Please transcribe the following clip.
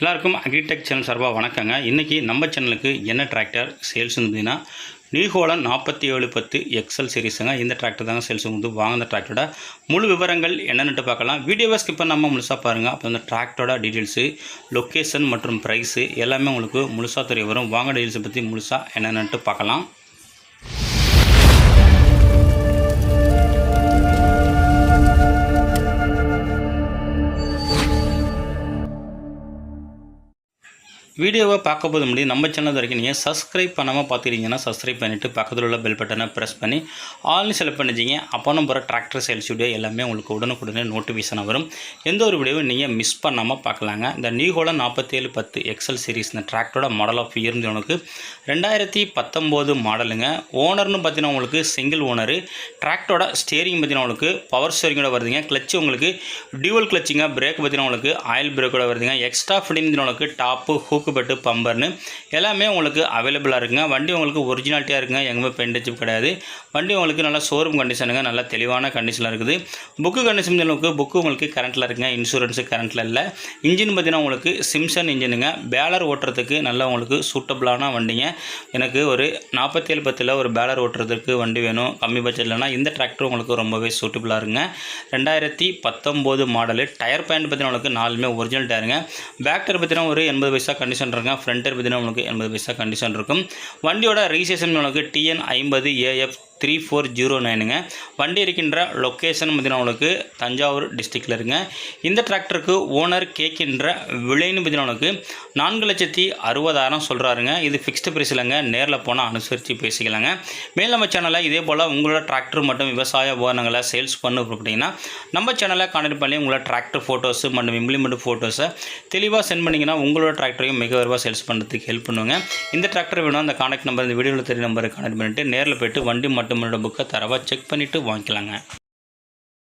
எல்லாருக்கும் agritech channel சார்பாக வணக்கங்க. இன்றைக்கி நம்ம சேனலுக்கு என்ன டிராக்டர் சேல்ஸ் இருந்ததுன்னா நியூஹோலன் நாற்பத்தி ஏழு பத்து எக்ஸல் சீரிஸுங்க இந்த டிராக்டர் தாங்க சேல்ஸ் வந்து வாங்கின டிராக்டரோட முழு விவரங்கள் என்னென்னு பார்க்கலாம். வீடியோவை ஸ்கிப் பண்ணாமல் முழுசாக பாருங்கள் அப்போ அந்த டிராக்டரோட டீட்டெயில்ஸு லொக்கேஷன் மற்றும் ப்ரைஸு எல்லாமே உங்களுக்கு முழுசாக தெரிய வரும். வாங்க டீட்டெயில்ஸை பற்றி முழுசாக என்னென்னட்டு பார்க்கலாம். வீடியோவை பார்க்க போது முடியும் நம்ம சேனல் வரைக்கும் நீங்கள் சப்ஸ்கிரைப் பண்ணாமல் பார்த்துக்கிட்டீங்கன்னா சப்ஸ்கிரைப் பண்ணிவிட்டு பக்கத்தில் உள்ள பெல் பட்டனை ப்ரெஸ் பண்ணி ஆல்னு செலக்ட் பண்ணிச்சிங்க அப்போ நம்ம போகிற டிராக்டர் சேல்ஸ் வீடியோ எல்லாமே உங்களுக்கு உடனுக்குடனே நோட்டிஃபிகேஷன் வரும். எந்த ஒரு வீடியோவும் நீங்கள் மிஸ் பண்ணாமல் பார்க்கலாங்க. இந்த நியூஹோல நாற்பத்தேழு பத்து எக்ஸல் சீரிஸ் இந்த டிராக்டரோட மாடல் ஆஃப் இயர் உனக்கு ரெண்டாயிரத்தி பத்தொம்போது மாடலுங்க ஓனர்னு பார்த்தீங்கன்னா உங்களுக்கு சிங்கிள் ஓனரு டிராக்டரோட ஸ்டேரிங் பார்த்தீங்கன்னா உங்களுக்கு பவர் ஸ்டேரிங்கோட வருதுங்க. கிளச்சு உங்களுக்கு டியூவல் கிளச்சிங்க பிரேக் பார்த்தீங்கன்னா உங்களுக்கு ஆயில் பிரேக்கோட வருதுங்க. எக்ஸ்ட்ரா ஃபிட்டிங் உங்களுக்கு டாப்பு ஹூக்கு பட்டு பம்பர்னு எல்லாமே உங்களுக்கு அவைலபிளாக இருக்குங்க. வண்டி உங்களுக்கு ஒரிஜினாலிட்டியாக இருக்குங்க. எங்கேயுமே பெயிண்ட் கிடையாது. வண்டி உங்களுக்கு நல்லா ஷோரூம் கண்டிஷனுங்க நல்லா தெளிவான கண்டிஷனில் இருக்குது. புக்கு கண்டிஷன் உங்களுக்கு புக்கு உங்களுக்கு கரண்ட்டில் இருக்குங்க. இன்சூரன்ஸு கரண்ட்டில் இல்லை. இன்ஜின் பார்த்தீங்கன்னா உங்களுக்கு சிம்சன் இன்ஜினுங்க பேலர் ஓட்டுறதுக்கு நல்லா உங்களுக்கு சூட்டபிளான வண்டிங்க. எனக்கு ஒரு நாற்பத்தேழு பத்தில் ஒரு பேலர் ஓட்டுறதுக்கு வண்டி வேணும். கம்மி பட்ஜெட்லனா இந்த டிராக்டர் உங்களுக்கு ரொம்பவே சூட்டபிளாக இருங்க ரெண்டாயிரத்தி பத்தொம்போது மாடலு டயர் பேண்ட் பார்த்தீங்கன்னா உங்களுக்கு நாலுமே ஒரிஜினல் டயருங்க பேக் டயர் பார்த்தீங்கன்னா ஒரு எண்பது பைசா கண்டிஷன் இருக்குங்க ஃப்ரண்ட் டயர் பார்த்தீங்கன்னா உங்களுக்கு எண்பது பைசா கண்டிஷன் இருக்கும். வண்டியோட ரிஜிஸ்ட்ரேஷன் உங்களுக்கு டிஎன் ஐம்பது ஏஎஃப் த்ரீ ஃபோர் ஜீரோ நைனுங்க. வண்டி இருக்கின்ற லொக்கேஷன் பார்த்தீங்கன்னா உங்களுக்கு தஞ்சாவூர் டிஸ்ட்ரிக்டில் இருங்க. இந்த டிராக்டருக்கு ஓனர் கேட்கின்ற விலைன்னு பார்த்தீங்கன்னா உங்களுக்கு நான்கு லட்சத்தி அறுபதாயிரம் சொல்கிறாருங்க இது ஃபிக்ஸ்டு ப்ரைஸ் இல்லைங்க. நேரில் போனால் அனுசரித்து பேசிக்கலாங்க. மேல் நம்ம சேனலில் இதே போல் உங்களோட டிராக்டர் மற்றும் விவசாய உபகரணங்களை சேல்ஸ் பண்ண அப்படின்னா நம்ம சேனலை கான்டெக்ட் பண்ணி உங்களோட டிராக்டர் ஃபோட்டோஸு மற்றும் இம்ப்ளிமெண்ட் ஃபோட்டோஸை தெளிவாக சென்ட் பண்ணிங்கன்னா உங்களோட டிராக்டரையும் மிக விரைவாக சேல்ஸ் பண்ணுறதுக்கு ஹெல்ப் பண்ணுவாங்க இந்த டிராக்டர் வேணும் அந்த கான்டாக்ட் நம்பர் இந்த வீடியோவில் தெரிய நம்பரை கான்டெக்ட் பண்ணிட்டு நேரில் போய்ட்டு வண்டி மட்டும் புக்கை தரவாக செக் பண்ணிவிட்டு வாங்கிக்கலாங்க.